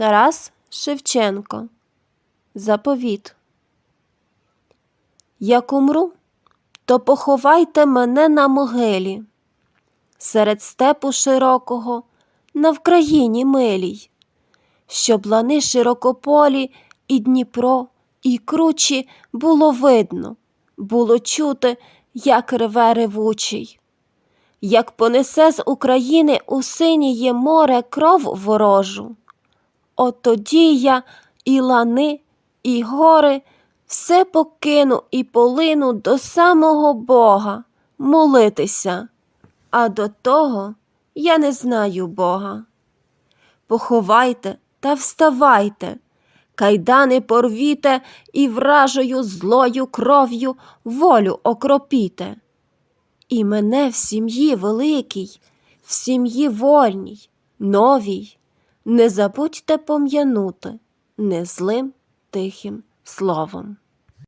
Тарас Шевченко. Заповіт. Як умру, то поховайте мене на могилі, серед степу широкого, на Вкраїні милій, щоб лани широкополі і Дніпро, і кручі було видно, було чути, як реве ревучий. Як понесе з України у синіє море кров ворожу, от тоді я і лани, і гори все покину і полину до самого Бога молитися, а до того я не знаю Бога. Поховайте та вставайте, кайдани порвіте і вражою злою кров'ю волю окропіте. І мене в сім'ї великій, в сім'ї вольній, новій, не забудьте пом'янути незлим тихим словом.